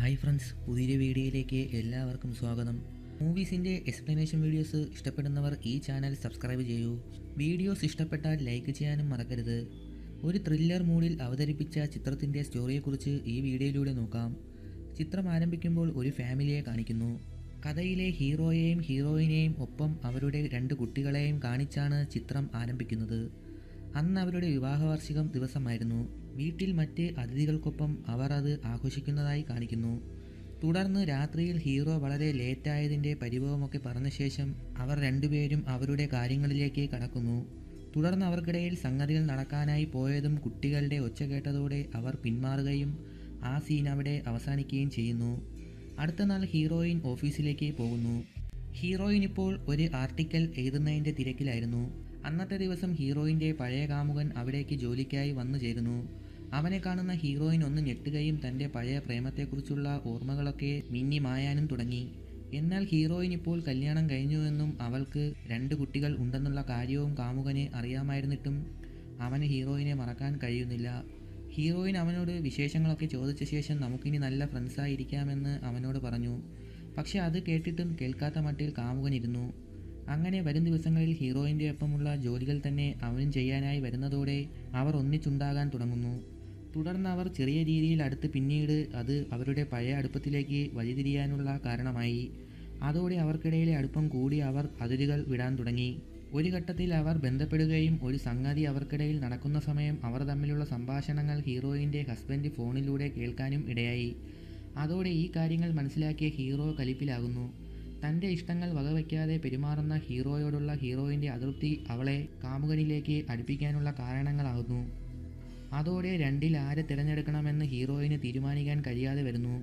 Hi friends പുതിയൊരു വീഡിയോയിലേക്ക് എല്ലാവർക്കും സ്വാഗതം. മൂവീസിന്റെ എക്സ്പ്ലനേഷൻ വീഡിയോസ് ഇഷ്ടപ്പെടുന്നവർ ഈ ചാനൽ സബ്സ്ക്രൈബ് ചെയ്യൂ. വീഡിയോസ് ഇഷ്ടപ്പെട്ടാൽ ലൈക്ക് ചെയ്യാനും മറക്കരുത്. ഒരു ത്രില്ലർ മൂഡിൽ അവതരിപ്പിച്ച ചിത്രത്തിന്റെ സ്റ്റോറിയെക്കുറിച്ച് ഈ വീഡിയോയിലൂടെ നോക്കാം. ചിത്രം ആരംഭിക്കുമ്പോൾ ഒരു ഫാമിലിയെ കാണിക്കുന്നു. കഥയിലെ ഹീറോയെയും ഹീറോയിനെയും ഒപ്പം അവരുടെ രണ്ട് കുട്ടികളെയും കാണിച്ചാണ് ചിത്രം ആരംഭിക്കുന്നത്. അന്ന് അവരുടെ വിവാഹവാർഷികം ദിവസമായിരുന്നു. വീട്ടിൽ മറ്റ് അതിഥികൾക്കൊപ്പം അവർ അത് ആഘോഷിക്കുന്നതായി കാണിക്കുന്നു. തുടർന്ന് രാത്രിയിൽ ഹീറോ വളരെ ലേറ്റായതിന്റെ പരിഭവമൊക്കെ പറഞ്ഞ ശേഷം അവർ രണ്ടുപേരും അവരുടെ കാര്യങ്ങളിലേക്ക് കടക്കുന്നു. തുടർന്ന് അവർക്കിടയിൽ സംഗതികൾ നടക്കാനായി പോയതും കുട്ടികളുടെ ഒച്ച കേട്ടതോടെ അവർ പിന്മാറുകയും ആ സീൻ അവിടെ അവസാനിക്കുകയും ചെയ്യുന്നു. അടുത്ത നാൾ ഹീറോയിൻ ഓഫീസിലേക്ക് പോകുന്നു. ഹീറോയിൻ ഇപ്പോൾ ഒരു ആർട്ടിക്കൽ എഴുതുന്നതിന്റെ തിരക്കിലായിരുന്നു. അന്നത്തെ ദിവസം ഹീറോയിന്റെ പഴയ കാമുകൻ അവിടേക്ക് ജോലിക്കായി വന്നു ചേരുന്നു. അവനെ കാണുന്ന ഹീറോയിൻ ഒന്ന് ഞെട്ടുകയും തന്റെ പഴയ പ്രേമത്തെക്കുറിച്ചുള്ള ഓർമ്മകളൊക്കെ മിന്നി മായാനും തുടങ്ങി. എന്നാൽ ഹീറോയിൻ ഇപ്പോൾ കല്യാണം കഴിഞ്ഞുവെന്നും അവൾക്ക് രണ്ട് കുട്ടികൾ ഉണ്ടെന്നുള്ള കാര്യവും കാമുകനെ അറിയാമായിരുന്നിട്ടും അവന് ഹീറോയിനെ മറക്കാൻ കഴിയുന്നില്ല. ഹീറോയിൻ അവനോട് വിശേഷങ്ങളൊക്കെ ചോദിച്ച ശേഷം നമുക്കിനി നല്ല ഫ്രണ്ട്സായിരിക്കാമെന്ന് അവനോട് പറഞ്ഞു. പക്ഷെ അത് കേട്ടിട്ടും കേൾക്കാത്ത മട്ടിൽ കാമുകൻ ഇരുന്നു. അങ്ങനെ വരും ദിവസങ്ങളിൽ ഹീറോയിന്റെ ഒപ്പമുള്ള ജോലികൾ തന്നെ അവനും ചെയ്യാനായി വരുന്നതോടെ അവർ ഒന്നിച്ചുണ്ടാകാൻ തുടങ്ങുന്നു. തുടർന്ന് അവർ ചെറിയ രീതിയിൽ അടുത്ത് പിന്നീട് അത് അവരുടെ പഴയ അടുപ്പത്തിലേക്ക് വഴിതിരിയാനുള്ള കാരണമായി. അതോടെ അവർക്കിടയിലെ അടുപ്പം കൂടി അവർ അതിരുകൾ വിടാൻ തുടങ്ങി. ഒരു ഘട്ടത്തിൽ അവർ ബന്ധപ്പെടുകയും ഒരു സംഗതി അവർക്കിടയിൽ നടക്കുന്ന സമയം അവർ തമ്മിലുള്ള സംഭാഷണങ്ങൾ ഹീറോയിന്റെ ഹസ്ബൻഡ് ഫോണിലൂടെ കേൾക്കാനും ഇടയായി. അതോടെ ഈ കാര്യങ്ങൾ മനസ്സിലാക്കിയ ഹീറോ കലിപ്പിലാകുന്നു. തന്റെ ഇഷ്ടങ്ങൾ വകവയ്ക്കാതെ പെരുമാറുന്ന ഹീറോയോടുള്ള ഹീറോയിന്റെ അതൃപ്തി അവളെ കാമുകനിലേക്ക് അടുപ്പിക്കാനുള്ള കാരണങ്ങളാകുന്നു. അതോടെ രണ്ടിൽ ആരെ തിരഞ്ഞെടുക്കണമെന്ന് ഹീറോയിന് തീരുമാനിക്കാൻ കഴിയാതെ വരുന്നു.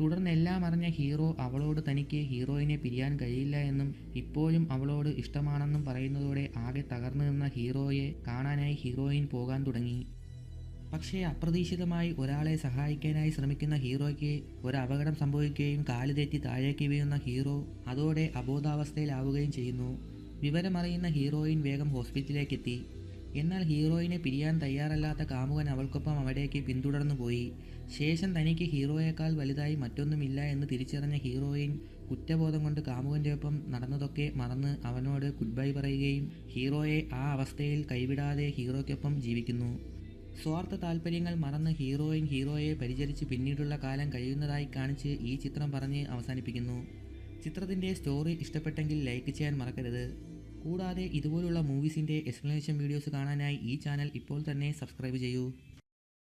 തുടർന്ന് എല്ലാം അറിഞ്ഞ ഹീറോ അവളോട് തനിക്ക് ഹീറോയിനെ പിരിയാൻ കഴിയില്ല എന്നും ഇപ്പോഴും അവളോട് ഇഷ്ടമാണെന്നും പറയുന്നതോടെ ആകെ തകർന്നു നിന്ന ഹീറോയെ കാണാനായി ഹീറോയിൻ പോകാൻ തുടങ്ങി. പക്ഷേ അപ്രതീക്ഷിതമായി ഒരാളെ സഹായിക്കാനായി ശ്രമിക്കുന്ന ഹീറോയ്ക്ക് ഒരു അപകടം സംഭവിക്കുകയും കാൽ തെറ്റി താഴേക്ക് വീഴുന്ന ഹീറോ അതോടെ അബോധാവസ്ഥയിലാവുകയും ചെയ്യുന്നു. വിവരമറിയുന്ന ഹീറോയിൻ വേഗം ഹോസ്പിറ്റലിലേക്ക് എത്തി എന്നാൽ ഹീറോയിനെ പിരിയാൻ തയ്യാറല്ലാത്ത കാമുകൻ അവൾക്കൊപ്പം അവിടേക്ക് പിന്തുടർന്നു പോയി. ശേഷം തനിക്ക് ഹീറോയേക്കാൾ വലുതായി മറ്റൊന്നുമില്ല എന്ന് തിരിച്ചറിഞ്ഞ ഹീറോയിൻ കുറ്റബോധം കൊണ്ട് കാമുകന്റെ ഒപ്പം നടന്നതൊക്കെ മറന്ന് അവനോട് ഗുഡ് ബൈ പറയുകയും ഹീറോയെ ആ അവസ്ഥയിൽ കൈവിടാതെ ഹീറോയ്ക്കൊപ്പം ജീവിക്കുന്നു. സ്വാർത്ഥ താല്പര്യങ്ങൾ മറന്ന് ഹീറോയിൻ ഹീറോയെ പരിചരിച്ച് പിന്നീടുള്ള കാലം കഴിയുന്നതായി കാണിച്ച് ഈ ചിത്രം പറഞ്ഞ് അവസാനിപ്പിക്കുന്നു. ചിത്രത്തിന്റെ സ്റ്റോറി ഇഷ്ടപ്പെട്ടെങ്കിൽ ലൈക്ക് ചെയ്യാൻ മറക്കരുത്. കൂടാതെ ഇതുപോലുള്ള മൂവീസിന്റെ എക്സ്പ്ലനേഷൻ വീഡിയോസ് കാണാനായി ഈ ചാനൽ ഇപ്പോൾ തന്നെ സബ്സ്ക്രൈബ് ചെയ്യൂ.